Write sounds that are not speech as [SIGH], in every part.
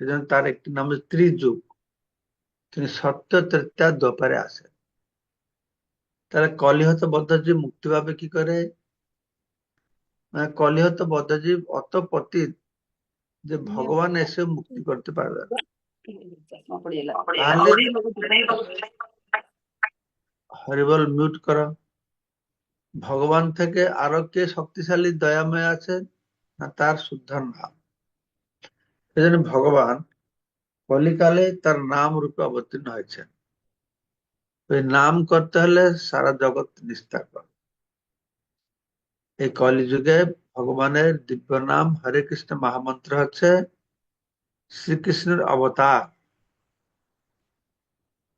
সেজন্য তার একটি নাম হচ্ছে ত্রিযুগ। তিনি সত্য ত্রেতা দ্বাপারে আসেন। তাহলে কলিহত বদ্ধজীব মুক্তি পাবে কি করে? মানে কলিহত বদ্ধজীব অত পতিত যে ভগবান এসে মুক্তি করতে পারবে হরিবল মিউট করো। ভগবান থেকে আরও কে শক্তিশালী, দয়াময় আছে? না, তার শুদ্ধ নাম। সেজন্য ভগবান কলিকালে তার নাম রূপে অবতীর্ণ হয়েছেন। ওই নাম করতে হলে সারা জগৎ নিস্তার করে। এই কলিযুগে ভগবানের দিব্য নাম হরে কৃষ্ণ মহামন্ত্র হচ্ছে শ্রীকৃষ্ণের অবতার।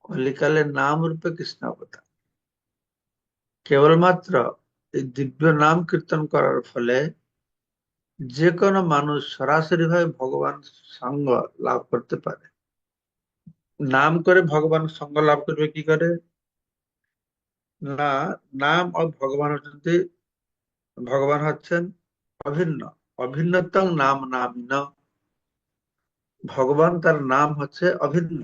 কলিকালের নাম রূপে কৃষ্ণ অবতার। কেবলমাত্র এই দিব্য নাম কীর্তন করার ফলে যে কোনো মানুষ সরাসরি ভাবে ভগবান সঙ্গ লাভ করতে পারে। নাম করে ভগবান সঙ্গ লাভ করবে কি করে? না, নাম ও ভগবান হচ্ছে ভগবান হচ্ছেন অভিন্ন। অভিন্নতম নাম নামিন। ভগবান তার নাম হচ্ছে অভিন্ন।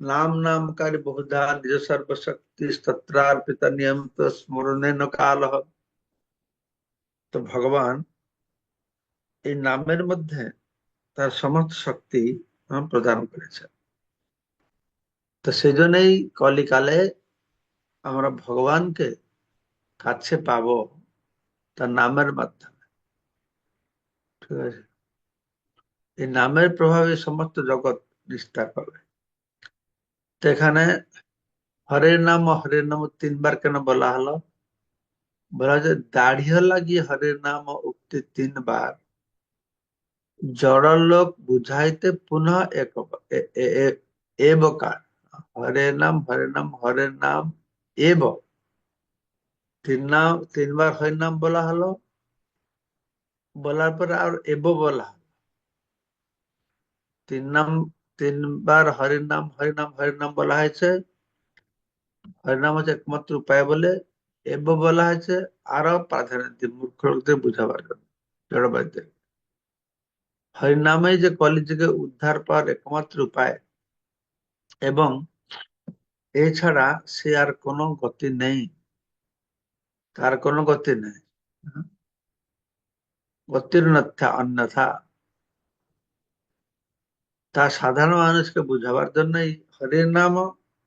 নাম নামকারী বহুধা নিজ সর্বশক্তি স্তত্রার্পিত নিয়মিত স্মরণে কাল তো ভগবান এই নামের মধ্যে তার সমস্ত শক্তি প্রদান করেছে। তো সেই জন্যই কলিকালে আমরা ভগবানকে কাছে পাব তার নামের মাধ্যমে। ঠিক আছে? এই নামের প্রভাবে সমস্ত জগৎ নিস্তার পাবে। তো এখানে হরের নাম হরের নাম তিনবার কেন বলা হলো? বলা হচ্ছে দাঢ়িয়ে লাগিয়ে হরের নাম উক্তি তিনবার। জড় লোক বুঝাইতে পুনঃ এক এবকার। হরে নাম হরে নাম, হরের নাম, এব। তিন নাম, তিনবার হরের নাম বলা হলো। বলার পরে আর এব বলা হলো। তিন নাম, তিনবার হরির নাম হরি নাম, হরির নাম বলা হয়েছে। হরির নাম হচ্ছে একমাত্র উপায় বলে এব বলা হয়েছে আরও প্রাধান্য দিয়ে মূর্খ লোকদের বুঝাবার জন্য। জড়বাদীদের হরিনামে যে কলিযুগে উদ্ধার পাওয়ার একমাত্র উপায় এবং এছাড়া সে আর কোনো গতি নেই। তার কোনো গতি নেই। গতির অন্যথা। তা সাধারণ মানুষকে বুঝাবার জন্যই হরির নাম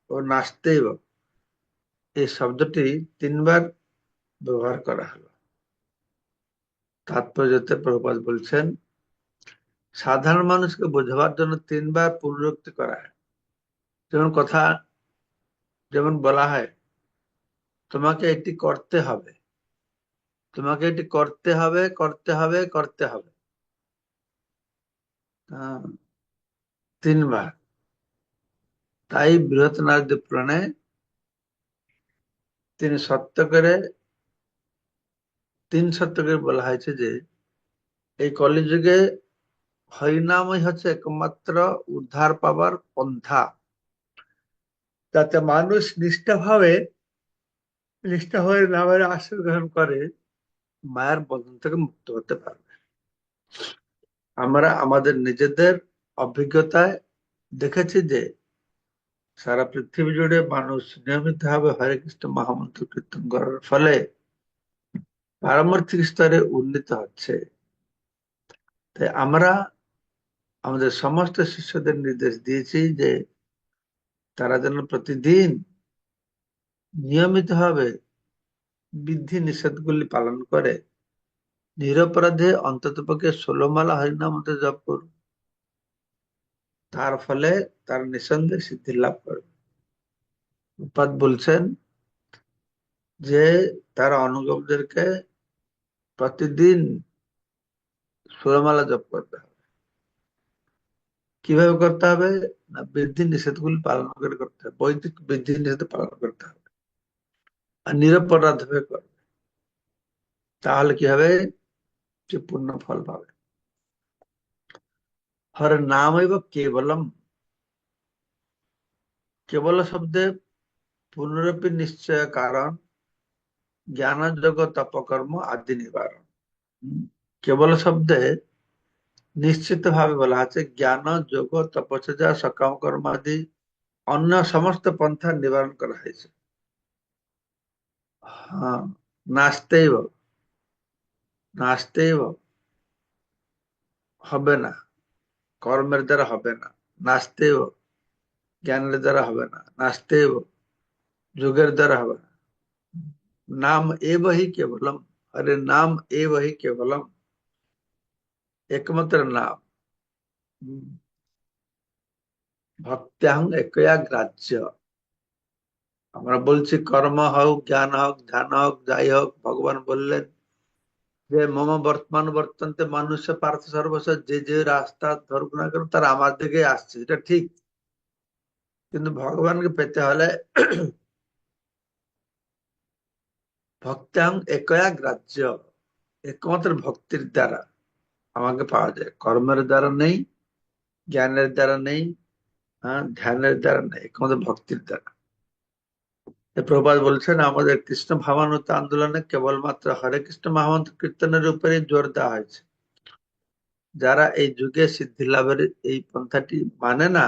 ও নাস্তেব এই শব্দটি তিনবার ব্যবহার করা হলো। তাৎপর্যতে প্রভুপাত বলছেন, সাধারণ মানুষকে বোঝাবার জন্য তিনবার পুনরুক্তি করা হয়। যেমন কথা, যেমন বলা হয়, তোমাকে এটি করতে হবে। তোমাকে এটি করতে হবে করতে হবে করতে হবে। তিনবার। তাই বৃহৎ নারদ পুরাণে তিনি সত্য করে তিন করে বলা হয়েছে যে এই কলিযুগে হরিনামই হচ্ছে একমাত্র উদ্ধার পাবার পন্থা। যাতে মানুষ নিষ্ঠাভাবে নিষ্ঠা হয়ে নামের আশ্রয় গ্রহণ করে, মায়ের বন্ধন থেকে মুক্ত হতে পারবে। আমরা আমাদের নিজেদের অভিজ্ঞতায় দেখেছি যে সারা পৃথিবী জুড়ে মানুষ নিয়মিতভাবে হরে কৃষ্ণ মহামন্ত্র কীর্তন করার ফলে পারমার্থিক স্তরে উন্নীত হচ্ছে। তাই আমরা আমাদের সমস্ত শিষ্যদের নির্দেশ দিয়েছি যে তারা যেন প্রতিদিন নিয়মিতভাবে বিধি নিষেধগুলি পালন করে, নিরপরাধে অন্তত পক্ষে ষোলমালা হরিনাম জপ করুন। তার ফলে তার নিঃসন্দেহে সিদ্ধি লাভ করবে উপাদ বলছেন যে, তার অনুগমদেরকে প্রতিদিন ষোলমালা জপ করতে হবে। কীভাবে করতে হবে? না, বৃদ্ধি নিষেধগুলি পালন করে করতে হবে। বৈদিক বৃদ্ধি নিষেধ পালন করতে হবে। আর নিরপরাধ হয়ে করবে। তাহলে কি হবে? যে পূর্ণ ফল পাবে। নাম কেবলম কেবল শব্দে পুনরূপী নিশ্চয় কারণ জ্ঞান যোগ তপকর্ম আদি নিবারণ কেবল শব্দে নিশ্চিত ভাবে বলা আছে জ্ঞান যোগ তপস্যা সকাম কর্ম আদি অন্য সমস্ত পন্থা নিবারণ করা হয়েছে হ্যাঁ নাস্তেইব নাস্তেইব হবে না কর্মের দ্বারা হবে না। নাচতেও, জ্ঞানের দ্বারা হবে না। নাচতেও, যুগের দ্বারা হবে না। নাম এবহি কেবলম। হরে নাম এবহি কেবলম। একমাত্র নাম। ভক্ত্যাহং একয়া গ্রাহ্য আমরা বলছি কর্ম হোক, জ্ঞান হোক, ধ্যান হোক, যাই হোক, ভগবান বললেন যে মম বর্তমান বর্তন্তে মানুষ পার্থ সর্বস্ব যে যে রাস্তা ধরুক না কেন, তারা আমার দিকে আসছে, এটা ঠিক। কিন্তু ভগবানকে পেতে হলে [CLEARS THROAT] ভক্তাং একয়া গ্রাহ্য, একমাত্র ভক্তির দ্বারা আমাকে পাওয়া যায়। কর্মের দ্বারা নেই, জ্ঞানের দ্বারা নেই হ্যাঁ ধ্যানের দ্বারা নেই, একমাত্র ভক্তির দ্বারা। প্রভাত বলছেন, আমাদের কৃষ্ণ ভাবানুত আন্দোলনে কেবলমাত্র হরে কৃষ্ণ মহামন্ত্র কীর্তনের উপরে জোর দেওয়া হয়েছে। যারা এই যুগে সিদ্ধি লাভের এই পন্থাটি মানে না,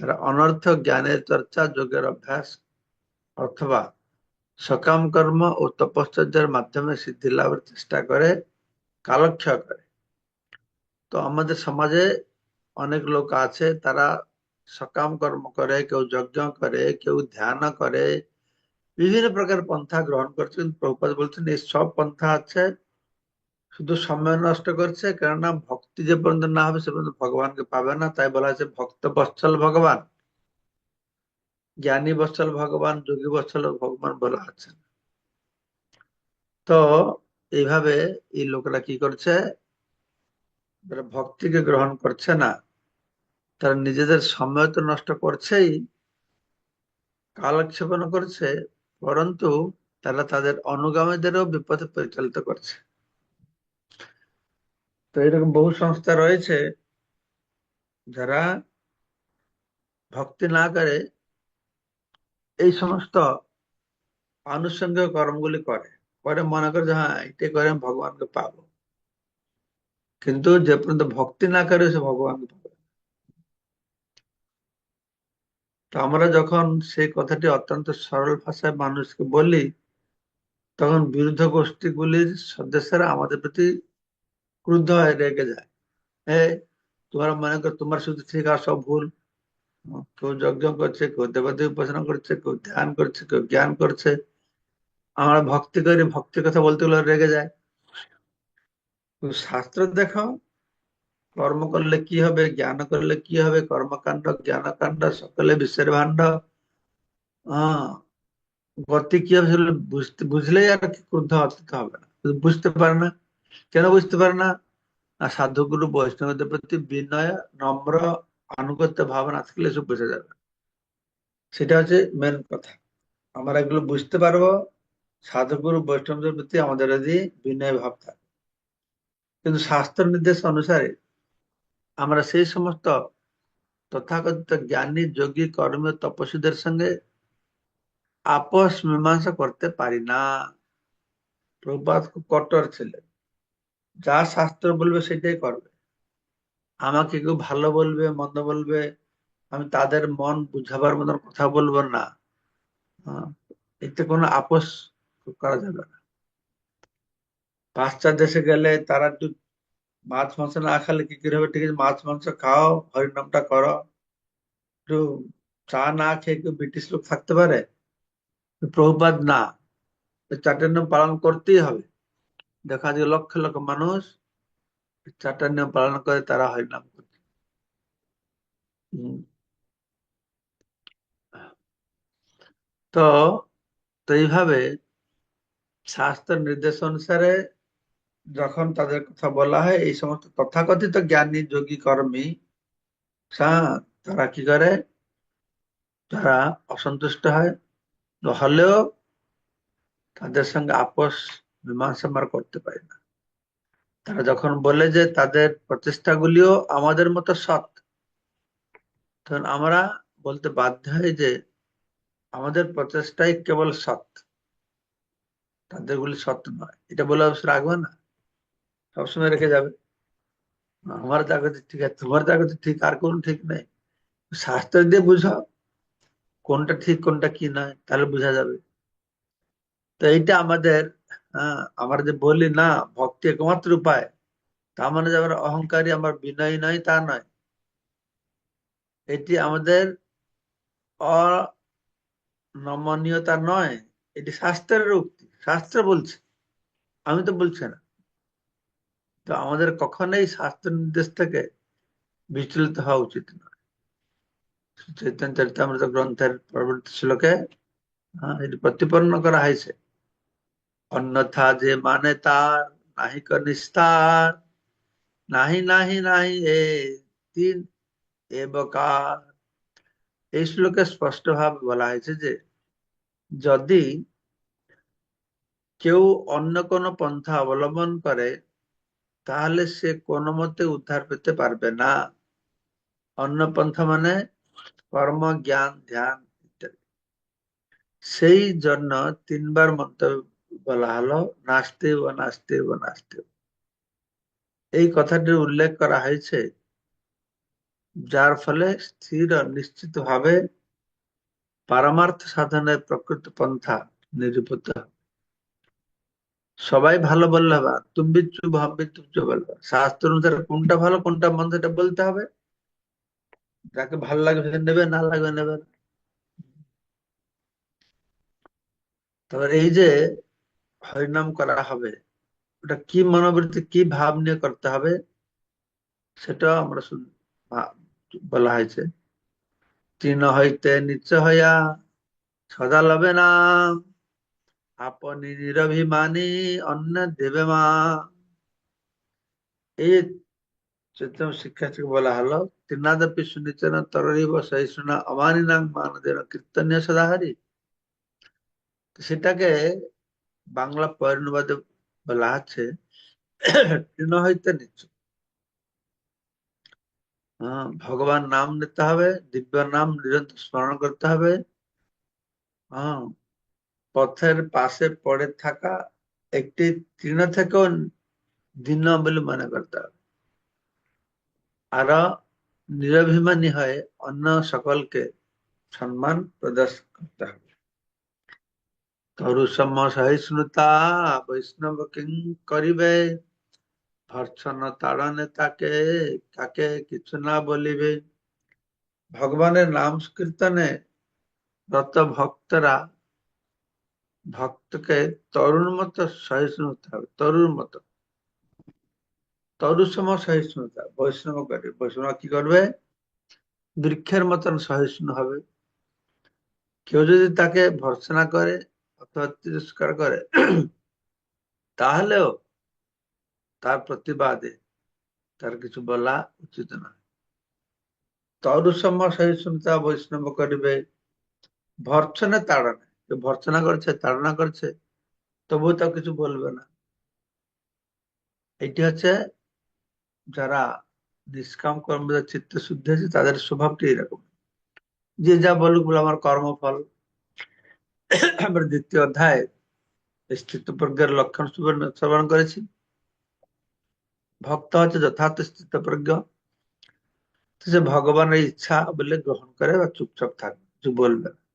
তারা অনর্থ জ্ঞানের চর্চা, যোগের অভ্যাস অথবা সকাম কর্ম ও তপশ্চর্যার মাধ্যমে সিদ্ধি লাভের চেষ্টা করে কালক্ষয় করে। তো আমাদের সমাজে অনেক লোক আছে, তারা সকাম কর্ম করে, কেউ যজ্ঞ করে, কেউ ধ্যান করে। বিভিন্ন প্রকার পন্থা গ্রহণ করছে কিন্তু প্রভুপাত বলছেন, এই সব পন্থা আছে, শুধু সময় নষ্ট করছে, কেননা ভক্তি যে পর্যন্ত না হবে, সে পর্যন্ত ভগবানকে পাবে না। তাই বলা হয়েছে, ভক্ত বৎসল ভগবান। জ্ঞানী বৎসল ভগবান, যোগী বৎসল ভগবান বলা আছে তো এইভাবে এই লোকরা কি করছে? ভক্তিকে গ্রহণ করছে না। তারা নিজেদের সময় তো নষ্ট করছেই কালক্ষেপণ করছে, পরন্তু তারা তাদের অনুগামীদেরও বিপদে পরিচালিত করছে। তো এরকম বহু সংস্থা রয়েছে যারা ভক্তি না করে এই সমস্ত আনুষঙ্গিক কর্মগুলি করে। করে মনে করে যে হ্যাঁ এটাই করে আমি ভগবানকে পাবো। কিন্তু যে পর্যন্ত ভক্তি না করে সে ভগবানকে পাবে তো আমরা যখন সেই কথাটি অত্যন্ত সরল ভাষায় মানুষকে বলি, তখন বিরুদ্ধ গোষ্ঠীগুলির সদস্যরা আমাদের প্রতি ক্রুদ্ধ হয়ে রেগে যায়। হ্যাঁ তোমরা মনে কর, তোমার শুধু ঠিক আর সব ভুল। কেউ যজ্ঞ করছে, কেউ দেবাদেবী উপাসনা করছে, কেউ ধ্যান করছে, কেউ জ্ঞান করছে। আমরা ভক্তি করি, ভক্তির কথা বলতে গেলে রেগে যায়। শাস্ত্র দেখো কর্ম করলে কি হবে? জ্ঞান করলে কি হবে? কর্মকাণ্ড, জ্ঞানকাণ্ড, সকলে বিশ্বের ভাণ্ড। হ্যাঁ গতি কি হবে সেগুলো বুঝতে, বুঝলেই আর কি ক্রুদ্ধ হতে হবে না। বুঝতে পারে না। কেন বুঝতে পারে না? সাধুগুরু বৈষ্ণবদের প্রতি বিনয়, নম্র, আনুগত্য, ভাবনা থাকলে সব বোঝা যাবে। সেটা হচ্ছে মেন কথা। আমরা এগুলো বুঝতে পারব। সাধুগুরু বৈষ্ণবদের প্রতি আমাদের যদি বিনয় ভাব থাকে। কিন্তু শাস্ত্র নির্দেশ অনুসারে আমরা সেই সমস্ত তথাকথিত জ্ঞানী, যোগী কর্মী তপস্বীদের সঙ্গে আপোষ মীমাংসা করতে পারি না। প্রভাত খুব কট্টর ছিলেন। যা শাস্ত্র বলবে সেটাই করবে। আমাকে কেউ ভালো বলবে, মন্দ বলবে, আমি তাদের মন বুঝাবার মতন কথা বলব না। এতে কোনো আপোষ করা যাবে না। পাশ্চাত্য দেশে গেলে তারা মাছ মাংস না খালে কি করে হবে? ঠিক আছে, মাছ মাংস খাও, হরিনামটা করো। একটু চা না খেয়ে কেউ ব্রিটিশ লোক থাকতে পারে? প্রভুপাত না। চারটের নিয়ম পালন করতেই হবে। দেখা যায় লক্ষ লক্ষ মানুষ চারটার নিয়ম পালন করে, তারা হরিনাম করছে তো তো এইভাবে শাস্ত্রের নির্দেশ অনুসারে যখন তাদের কথা বলা হয়, এই সমস্ত তথাকথিত জ্ঞানী, যোগী, কর্মী তারা কি করে? তারা অসন্তুষ্ট হয়। হলেও তাদের সঙ্গে আপোষ মীমাংসা করতে পারে না। তারা যখন বলে যে তাদের প্রচেষ্টাগুলিও আমাদের মতো সৎ, তখন আমরা বলতে বাধ্য হয় যে আমাদের প্রচেষ্টাই কেবল সৎ। তাদের গুলি সত্য নয়। এটা বলে অবশ্য রাখবে না। সবসময় রেখে যাবে। আমার করছে ঠিক আছে, তোমার করছে ঠিক, আর কোন ঠিক নেই। শাস্ত্র দিয়ে বুঝাও, কোনটা ঠিক, কোনটা কি নয়, তাহলে বোঝা যাবে। তো এইটা আমাদের হ্যাঁ আমরা যে বলি না, ভক্তি একমাত্র উপায়, তার মানে যে আমরা অহংকারী, আমার বিনয় নয়, তা নয়। এটি আমাদের অনমনীয়তা নয়, এটি শাস্ত্রের উক্তি। শাস্ত্র বলছে, আমি তো বলছি না। তো আমাদের কখনোই শাস্ত্র নির্দেশ থেকে বিচলিত হওয়া উচিত নয়। চৈতন্য চরিতামৃত গ্রন্থের পরবর্তী শ্লোকে প্রতিপন্ন করা হয়েছে। অন্যথা যে মানে তার নাহিক নিস্তার নাহি নাহি নাহি, এ তিন, এ বকার। এই শ্লোকে স্পষ্ট ভাবে বলা হয়েছে যে, যদি কেউ অন্য কোনো পন্থা অবলম্বন করে তাহলে সে কোনো মতে উদ্ধার পেতে পারবে না। অন্য পন্থা মানে কর্ম, জ্ঞান, ধ্যান ইত্যাদি। সেই জন্য তিনবার মন্তব্য বলা হলো নাস্তে ও নাস্তে ও নাস্তে এই কথাটির উল্লেখ করা হয়েছে, যার ফলে স্থির নিশ্চিত ভাবে পারমার্থ সাধনের প্রকৃত পন্থা নিরূপিত। সবাই ভালো বললে বা, তুমি বিচ্ছু ভাব বিচ্ছু বলবে। শাস্ত্র অনুসারে কোনটা ভালো, কোনটা মন্দ, এটা বলতে হবে। যাকে ভালো লাগবে নেবে, না লাগবে নেবে তারপর এই যে হরিনাম করা হবে, ওটা কি মনোবৃত্তি, কি ভাব নিয়ে করতে হবে সেটা আমরা বলা হয়েছে। তৃণ হইতে নিচ হইয়া সদা লবে না। আপনি নিরভিমানী অন্য দেবে মা। এই চৈতন্য শিক্ষা থেকে বলা হলো তৃণাদপি সুনিচন তরিব সহিষ্ণু অমানি নাম মান দেন কীর্তনীয় সদাহারি। সেটাকে বাংলা পরিণবাদে বলা আছে তৃণ হইতে নিচ। ভগবান নাম নিতে হবে, দিব্য নাম নিরন্তর স্মরণ করতে হবে। হ্যাঁ পথের পাশে পড়ে থাকা একটি তৃণ থেকেও দিন বলে মনে করতে হবে। আরও নিরভিমানী হয়ে অন্য সকলকে সম্মান প্রদর্শন করতে হবে। তরুসম সহিষ্ণুতা বৈষ্ণব কিং করিবে ভর্ষণ তাড়নে তাকে, কাকে কিছু না বলিবে। ভগবানের নাম কীর্তনে রত ভক্তরা ভক্তকে তরুণ মতো সহিষ্ণু হতে হবে, তরুণ মতো। তরুণ সম সহিষ্ণুতা বৈষ্ণব করে। বৈষ্ণব কি করবে? বৃক্ষের মতন সহিষ্ণু হবে। কেউ যদি তাকে ভর্সনা করে, অথবা তিরস্কার করে, তাহলেও তার প্রতিবাদে তার কিছু বলা উচিত নয়। তরুসম সহিষ্ণুতা বৈষ্ণব করিবে। ভর্সনে তাড়নে ভর্সনা করছে, তাড়না করছে, তবুও তাও কিছু বলবে না। এটি হচ্ছে যারা নিষ্কাম কর্ম চিত্ত শুদ্ধি আছে তাদের স্বভাবটি এরকম। যে যা বলুক বলে আমার কর্মফল। আমরা দ্বিতীয় অধ্যায় স্থিত প্রজ্ঞার লক্ষণ শ্রবণ করেছি। ভক্ত হচ্ছে যথার্থ স্থিত প্রজ্ঞ সে ভগবানের ইচ্ছা বলে গ্রহণ করে বা চুপচাপ থাকবে কিছু বলবে না।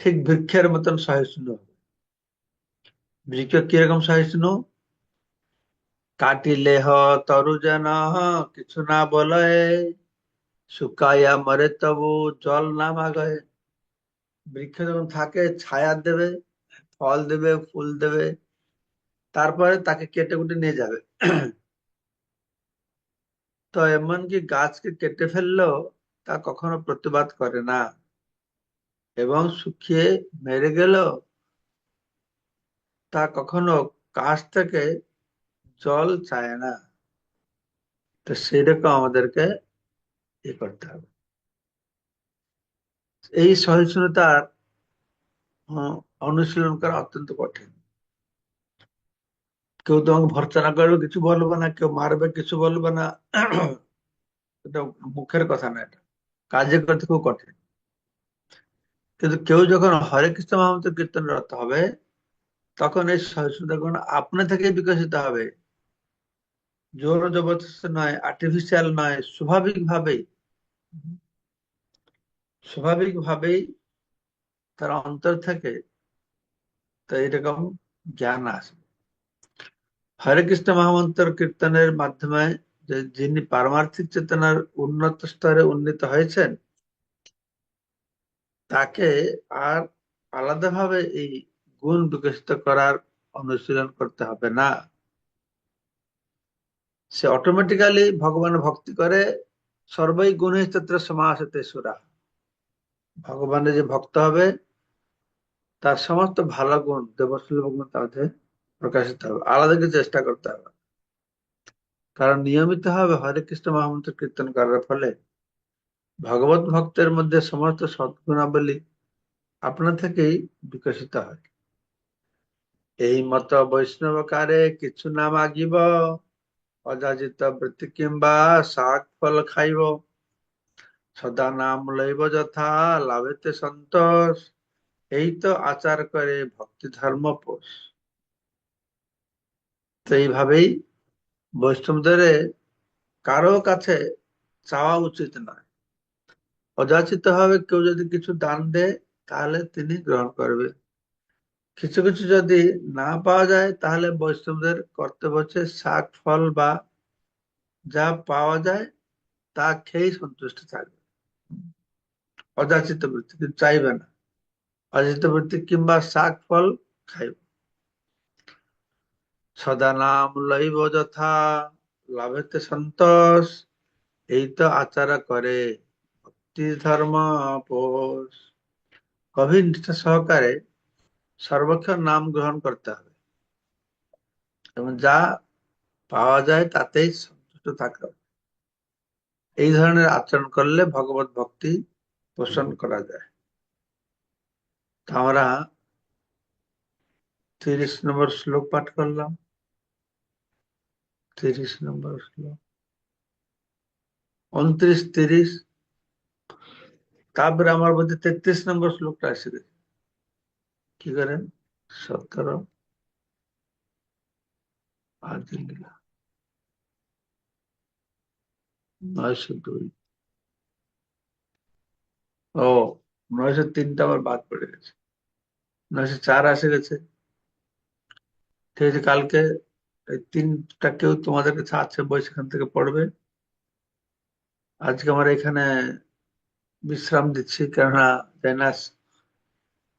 ঠিক বৃক্ষের মতন সহিষ্ণু হবে। বৃক্ষ কীরকম সহিষ্ণু? কাটিলে হ তরু যেন কিছু না বলে, শুকাইয়া মরে তবু জল না মাগায় বৃক্ষ যখন থাকে, ছায়া দেবে, ফল দেবে, ফুল দেবে, তারপরে তাকে কেটে কুটে নিয়ে যাবে। তো এমনকি গাছকে কেটে ফেললেও তা কখনো প্রতিবাদ করে না। এবং শুকিয়ে মেরে গেল। তা কখনো কাছ থেকে জল চায় না। তো সেরকম আমাদেরকে ই করতে হবে। এই সহিষ্ণুতার অনুশীলন করা অত্যন্ত কঠিন। কেউ তোমাকে ভর্সনা করবে, কিছু বলবে না, কেউ মারবে, কিছু বলবে না। [CLEARS THROAT] এটা মুখের কথা না এটা। কাজে করতে খুব কঠিন। কিন্তু কেউ যখন হরে কৃষ্ণ মহামন্ত্র কীর্তনরত হবে, তখন এই সহিষ্ণুতা গুণ আপনা থেকে বিকশিত হবে। জোর জবরদস্ত নয় আর্টিফিশিয়াল নয় স্বাভাবিক ভাবেই স্বাভাবিক ভাবেই তার অন্তর থেকে তো এরকম জ্ঞান আসবে। হরে কৃষ্ণ মহামন্ত্র কীর্তনের মাধ্যমে যিনি পারমার্থিক চেতনার উন্নত স্তরে উন্নীত হয়েছেন তাকে আর আলাদাভাবে এই গুণ বিকশিত করার অনুশীলন করতে হবে না। সে অটোমেটিক্যালি ভগবান ভক্তি করে সর্বই গুণে তত্র সমাসতে সুরা। ভগবানের যে ভক্ত হবে, তার সমস্ত ভালো গুণ, দেবশীল গুণ তাদের প্রকাশিত হবে। আলাদা কিছু চেষ্টা করতে হবে। কারণ নিয়মিত হবে হরে কৃষ্ণ মহামন্ত্র কীর্তন করার ফলে ভগবত ভক্তের মধ্যে সমস্ত সদ্গুণাবলী আপনা থেকেই বিকশিত হয়। এই মত বৈষ্ণবকারে কিছু না মাগিব, অযাচিত বৃত্তি কিংবা শাক ফল খাইব। সদা নাম লইব যথা, লাভেতে সন্তোষ। এই তো আচার করে ভক্তি ধর্ম পোষ। তো এইভাবেই বৈষ্ণবদের কারও কাছে চাওয়া উচিত নয়। অযাচিত ভাবে কেউ যদি কিছু দান দেয়, তাহলে তিনি গ্রহণ করবে। কিছু কিছু যদি না পাওয়া যায়, তাহলে বৈষ্ণবদের কর্তব্য হচ্ছে শাক, ফল বা যা পাওয়া যায়, তা খেয়েই সন্তুষ্ট থাকবে। অযাচিত বৃত্তি কিন্তু চাইবে না। অযাচিত বৃত্তি কিংবা শাক, ফল খাইব। সদা নাম লইব যথা, লাভেতে সন্তোষ, এই তো আচার করে। ভক্তি ধর্ম পোষ গভীর নিষ্ঠা সহকারে সর্বক্ষণ নাম গ্রহণ করতে হবে। এবং যা পাওয়া যায় তাতেই সন্তুষ্ট হবে এই ধরনের আচরণ করলে ভগবত ভক্তি পোষণ করা যায়। আমরা তিরিশ নম্বর শ্লোক পাঠ করলাম। তিরিশ নম্বর শ্লোক। উনত্রিশ তিরিশ তারপরে আমার মধ্যে তেত্রিশ নম্বর শ্লোকটা এসে গেছে কি করেন? সতেরো আর নয়শো দুই। ও, নয়শো তিনটা আবার বাদ পড়ে গেছে। নয়শো চার আসে গেছে। ঠিক আছে, কালকে এই তিনটা কেউ তোমাদের কাছে আছে বই সেখান থেকে পড়বে। আজকে আমার এখানে বিশ্রাম দিচ্ছি। কেননা জানি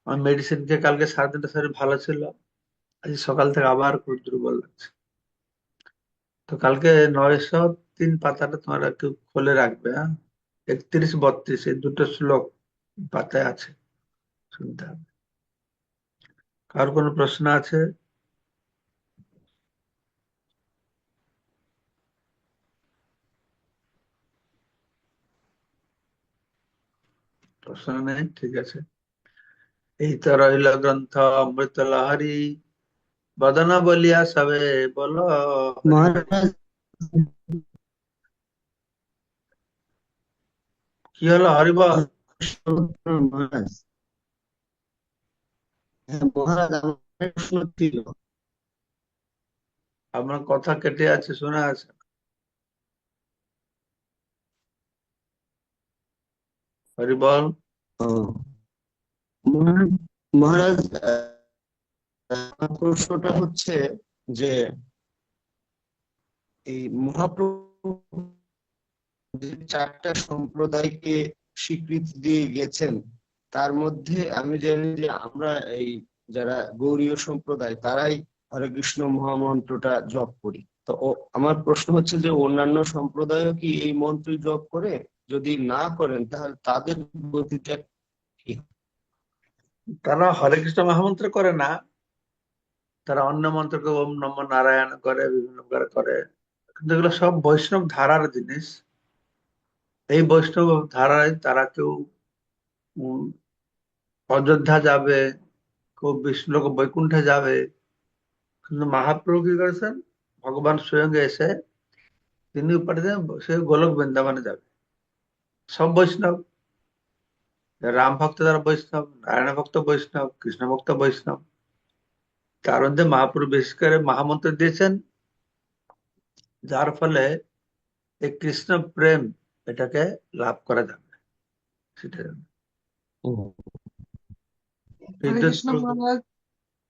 আমার মেডিসিন খেয়ে কালকে সারাদিনটা শরীর ভালো ছিল। আজ সকাল থেকে আবার খুব দুর্বল লাগছে। তো কালকে নয়শো তিন পাতাটা তোমরা একটু খুলে রাখবে হ্যাঁ? একত্রিশ, বত্রিশ, এই দুটো শ্লোক পাতায় আছে। শুনতে হবে। কার কোনো প্রশ্ন আছে? প্রশ্ন নেই ঠিক আছে। এই তো রইল গ্রন্থ অমৃত লহরী বদন বলিয়া সবে বলো। কি হলো হরিবল আপনার কথা কেটে আছে শোনা আছে। হরিবল মহারাজ প্রশ্নটা হচ্ছে যে এই মহাপ্রভু চারটা সম্প্রদায়কে স্বীকৃতি দিয়ে গেছেন, তার মধ্যে আমি জানি যে আমরা এই যারা গৌরীয় সম্প্রদায়, তারাই হরে কৃষ্ণ মহামন্ত্রটা জপ করি। তো আমার প্রশ্ন হচ্ছে যে অন্যান্য সম্প্রদায়ও কি এই মন্ত্র জপ করে? যদি না করেন, তাহলে তাদের গতিটা কি? তারা হরে কৃষ্ণ মহামন্ত্র করে না। তারা অন্য মন্ত্রকে ওম নম নারায়ণ করে, বিভিন্ন প্রকার করে। কিন্তু এগুলো সব বৈষ্ণব ধারার জিনিস। এই বৈষ্ণব ধারায় তারা কেউ অযোধ্যা যাবে, কেউ বিষ্ণু বৈকুণ্ঠে যাবে। কিন্তু মহাপ্রভু কি করেছেন? ভগবান স্বয়ং এসে তিনি উপার্জন সে গোলক বৃন্দাবনে যাবে। সব বৈষ্ণব। রাম ভক্ত তারা বৈষ্ণব নারায়ণ ভক্ত বৈষ্ণব কৃষ্ণ ভক্ত বৈষ্ণব। তার মধ্যে মহাপ্রভু বিশেষ করে মহামন্ত্র দিয়েছেন। যার ফলে এই কৃষ্ণ প্রেম এটাকে লাভ করা যাবে। সেটা কৃষ্ণ মহারাজ।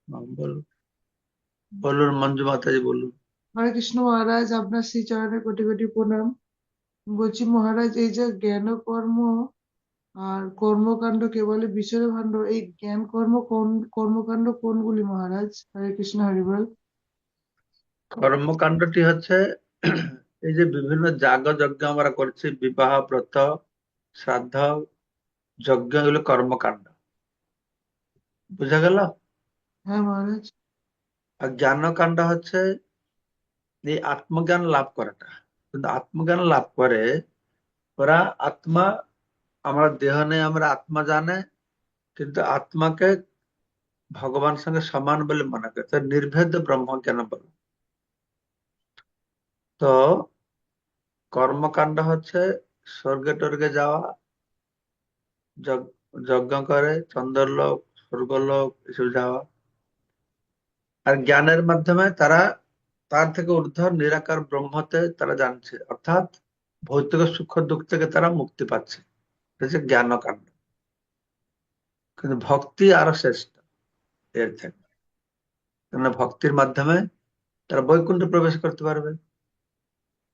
হ্যাঁ, বলুন। বলুন মঞ্জু মাতাজি বলুন। হরে কৃষ্ণ মহারাজ আপনার শ্রী চরণে কোটি কোটি প্রণাম। বলছি মহারাজ এই যে জ্ঞান কর্ম আর কর্মকাণ্ড কে বলে বিশ্বর ভাণ্ড এই জ্ঞান কর্ম কোন কর্মকাণ্ড কোনগুলি মহারাজ? হরে কৃষ্ণ হরি বল। কর্মকাণ্ডটি হচ্ছে এই যে বিভিন্ন যাগ যজ্ঞ আমরা করছি বিবাহ ব্রত শ্রাদ্ধ যজ্ঞ এগুলো কর্মকাণ্ড। বুঝা গেল? হ্যাঁ মহারাজ। আর জ্ঞানকাণ্ড হচ্ছে এই আত্মজ্ঞান লাভ করাটা। কিন্তু আত্মজ্ঞান লাভ করে, ওরা আত্মা, আমরা দেহ নেই, আমরা আত্মা জানে, কিন্তু আত্মাকে ভগবান সঙ্গে সমান বলে মনে করে। তো নির্ভেদ ব্রহ্ম জ্ঞান বলে? তো কর্মকাণ্ড হচ্ছে স্বর্গে টর্গে যাওয়া যজ্ঞ- যজ্ঞ করে, চন্দ্রলোক, স্বর্গলোক, এসব যাওয়া। আর জ্ঞানের মাধ্যমে তারা তার থেকে ঊর্ধ্ব নিরাকার ব্রহ্মতে তারা জানছে, অর্থাৎ ভৌতিক সুখ দুঃখ থেকে তারা মুক্তি পাচ্ছে। হচ্ছে জ্ঞানকাণ্ড। কিন্তু ভক্তি আরও শ্রেষ্ঠ এর থেকে। কেননা ভক্তির মাধ্যমে তারা বৈকুণ্ঠে প্রবেশ করতে পারবে,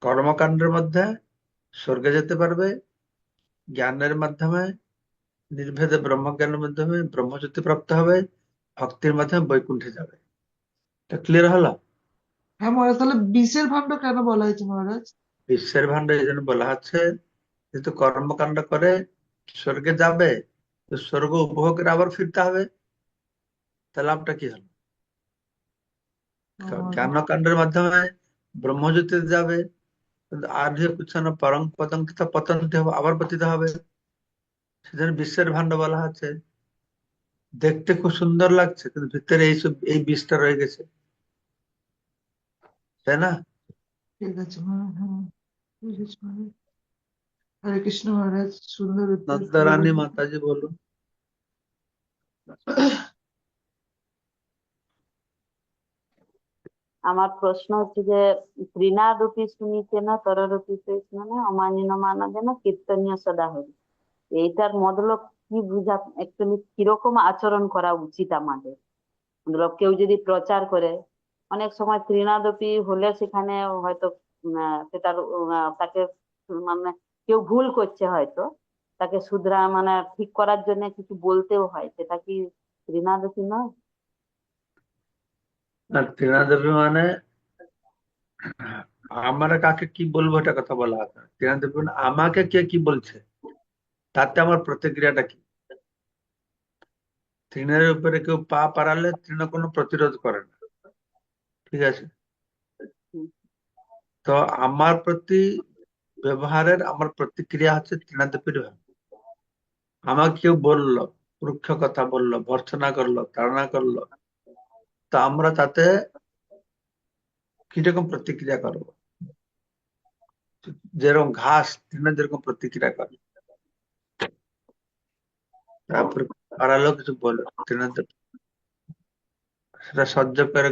কর্মকাণ্ডের মধ্যে স্বর্গে যেতে পারবে, জ্ঞানের মাধ্যমে, নির্ভেদে ব্রহ্মজ্ঞানের মাধ্যমে ব্রহ্মজ্যোতি প্রাপ্ত হবে, ভক্তির মাধ্যমে বৈকুণ্ঠে যাবে। এটা ক্লিয়ার হলো? হ্যাঁ মহারাজ তাহলে বিশের ভাণ্ড কেন বলা হয়েছে মহারাজ? বিশ্বের ভান্ড এই জন্য বলা হচ্ছে যেহেতু কর্মকাণ্ড করে স্বর্গে যাবে তো স্বর্গ উপভোগ করে আবার ফিরতে হবে। তাহলে লাভটা কি হলো? জ্ঞানকাণ্ডের মাধ্যমে ব্রহ্মজ্যোতিতে যাবে আর্য কুচ্ছন্ন পরং পতং তথা পতন্তি হবে আবার পতিত হবে। সেজন্য বিশ্বের ভান্ড বলা হচ্ছে। দেখতে খুব সুন্দর লাগছে কিন্তু ভিতরে এইসব এই বিষটা রয়ে গেছে। তাই না? ঠিক আছে হরে কৃষ্ণ মহারাজ সুন্দর নন্দারানী মাতাজি বলুন। আমার প্রশ্ন হচ্ছে যে তৃণাদপি শুনিতেন তররপি কৃষ্ণনে অমানিন মানদেন কীর্তনীয় সদা হরি। এইটার মতলব কি বুঝা অ্যাকচুয়ালি কীরকম আচরণ করা উচিত আমাদের? মতলব কেউ যদি প্রচার করে অনেক সময় তৃণাদপি হলে সেখানে হয়তো সেটার তাকে মানে কেউ ভুল করছে হয়তো। তাকে শুধরা মানে ঠিক করার জন্য কিছু বলতেও হয়। সেটা কি তৃণাদপি নয়? আর তৃণাদেবী মানে আমরা কাকে কি বলব এটা কথা বলা আছে তৃণাদেবী মানে আমাকে কে কি বলছে, তাতে আমার প্রতিক্রিয়াটা কি? তৃণের উপরে কেউ পা পাড়ালে তৃণ কোনো প্রতিরোধ করে না। ঠিক আছে? তো আমার প্রতি ব্যবহারের আমার প্রতিক্রিয়া হচ্ছে তৃণাদেবীর ভাবে। আমাকে কেউ বলল রুক্ষ কথা বলল ভর্সনা করল তাড়না করল তো আমরা তাতে কীরকম প্রতিক্রিয়া করব? যেরকম ঘাস তৃণ যেরকম প্রতিক্রিয়া করে। তারপরে পাড়ালো কিছু বলে তৃণদের সেটা সহ্য করে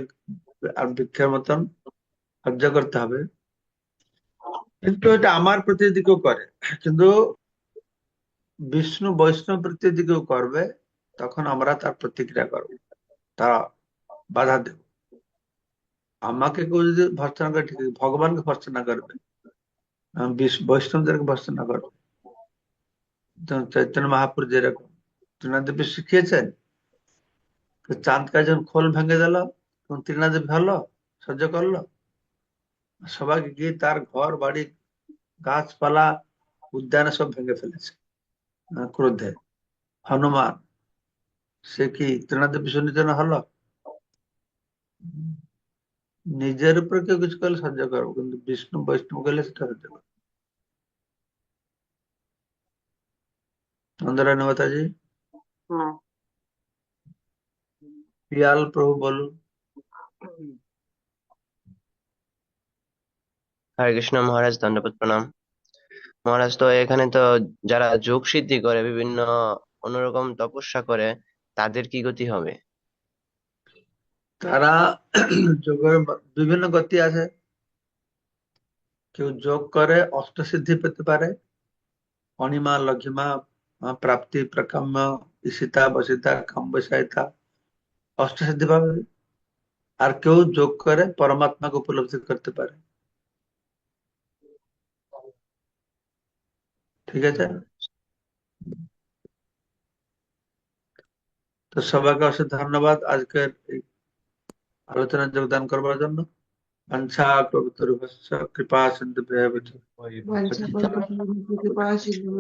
আর বৃক্ষের মতন সহ্য করতে হবে। কিন্তু এটা আমার প্রতিদিকেও করে, কিন্তু বিষ্ণু বৈষ্ণব প্রতিদিকেও করবে, তখন আমরা তার প্রতিক্রিয়া করব তা বাধা দেব। আমাকে কেউ যদি ভর্সনা করে, ঠিক ভগবানকে ভর্সনা করবে বৈষ্ণবদেরকে ভর্সনা করবে। চৈতন্য মহাপুর যেরকম তৃণাদেবী শিখিয়েছেন তো চাঁদকে যখন খোল ভেঙে দিল তৃণাদেবী হলো সহ্য করল? সবাইকে গিয়ে তার ঘর বাড়ি গাছপালা উদ্যানে সব ভেঙে ফেলেছে। ক্রোধে। হনুমান সে কি তৃণাদেবী সুনিত না হলো? নিজের উপরে কেউ কিছু করলে সহ্য করব কিন্তু বিষ্ণু বৈষ্ণব করলে সেটা সহ্য করব। নন্দরানী মাতাজি। হ্যাঁ। পিয়াল প্রভু বলুন। হরে কৃষ্ণ, মহারাজ দণ্ডপত প্রণাম। মহারাজ, তো এখানে তো যারা যোগ সিদ্ধি করে, বিভিন্ন অন্যরকম তপস্যা করে, তাদের কি গতি হবে? তারা যোগের বিভিন্ন গতি আছে। কেউ যোগ করে অষ্টসিদ্ধি পেতে পারে। অনিমা, লঘিমা প্রাপ্তি প্রকাম্য ঈশিতা, বসিতা কাম্যসায়িতা অষ্টসিদ্ধি পাবে। আর কেউ যোগ করে পরমাত্মাকে উপলব্ধি করতে পারে ঠিক আছে তো সবাইকে অশেষ ধন্যবাদ আজকের এই আলোচনায় যোগদান করবার জন্য বাঞ্ছা কবিতরূপস্য কৃপা সিন্ধু বাঞ্ছা কল্পতরু কৃপা সিন্ধু